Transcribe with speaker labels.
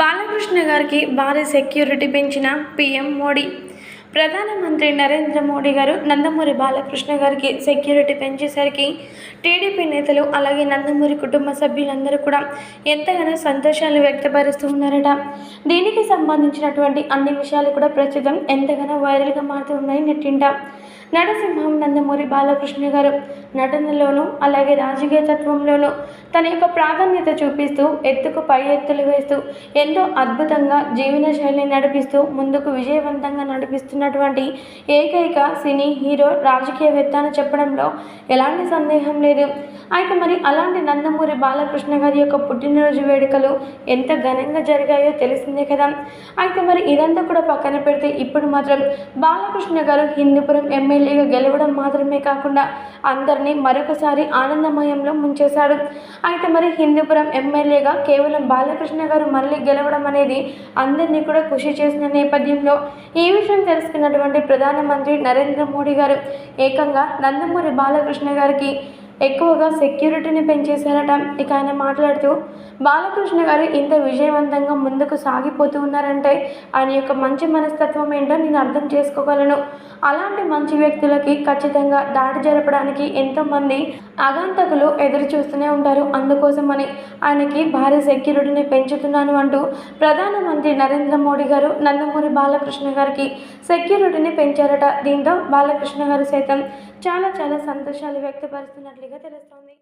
Speaker 1: బాలకృష్ణ గారికి భారీ సెక్యూరిటీ పెంచిన పీఎం మోడీ. ప్రధానమంత్రి నరేంద్ర మోడీ గారు నందమూరి బాలకృష్ణ గారికి సెక్యూరిటీ పెంచేసరికి టీడీపీ నేతలు అలాగే నందమూరి కుటుంబ సభ్యులందరూ కూడా ఎంతగానో సంతోషాలు వ్యక్తపరుస్తూ ఉన్నారట. దీనికి సంబంధించినటువంటి అన్ని విషయాలు కూడా ప్రస్తుతం ఎంతగానో వైరల్గా మారుతూ ఉన్నాయి నెట్టింట. నరసింహం నందమూరి బాలకృష్ణ గారు నటనలోనూ అలాగే రాజకీయ తత్వంలోనూ తన యొక్క ప్రాధాన్యత చూపిస్తూ ఎత్తుకు పై ఎత్తులు వేస్తూ ఎంతో అద్భుతంగా జీవన శైలిని నడిపిస్తూ ముందుకు విజయవంతంగా నడిపిస్తున్నటువంటి ఏకైక సినీ హీరో రాజకీయవేత్త అని చెప్పడంలో ఎలాంటి సందేహం లేదు. అయితే మరి అలాంటి నందమూరి బాలకృష్ణ గారి యొక్క పుట్టినరోజు వేడుకలు ఎంత ఘనంగా జరిగాయో తెలిసిందే కదా. అయితే మరి ఇదంతా కూడా పక్కన పెడితే ఇప్పుడు మాత్రం బాలకృష్ణ గారు హిందూపురం ఎమ్మెల్యేగా గెలవడం మాత్రమే కాకుండా అందరూ అందరినీ మరొకసారి ఆనందమయంలో ముంచేశాడు. అయితే మరి హిందూపురం ఎమ్మెల్యేగా కేవలం బాలకృష్ణ గారు మళ్ళీ గెలవడం అనేది అందరినీ కూడా ఖుషి చేసిన నేపథ్యంలో ఈ విషయం తెలుసుకున్నటువంటి ప్రధానమంత్రి నరేంద్ర మోడీ గారు. ఏకంగా నందమూరి బాలకృష్ణ గారికి ఎక్కువగా సెక్యూరిటీని పెంచేశారట. ఇక ఆయన మాట్లాడుతూ బాలకృష్ణ గారు ఇంత విజయవంతంగా ముందుకు సాగిపోతూ ఉన్నారంటే ఆయన యొక్క మంచి మనస్తత్వం ఏంటో నేను అర్థం చేసుకోగలను. అలాంటి మంచి వ్యక్తులకి ఖచ్చితంగా దాడి జరపడానికి ఎంతోమంది ఆగంతకులు ఎదురు చూస్తూనే ఉంటారు. అందుకోసమని ఆయనకి భారీ సెక్యూరిటీని పెంచుతున్నాను అంటూ ప్రధానమంత్రి నరేంద్ర మోడీ గారు నందమూరి బాలకృష్ణ గారికి సెక్యూరిటీని పెంచారట. దీంతో బాలకృష్ణ గారు సైతం చాలా చాలా సంతోషాలు క్లియర్గా తెలుస్తుంది.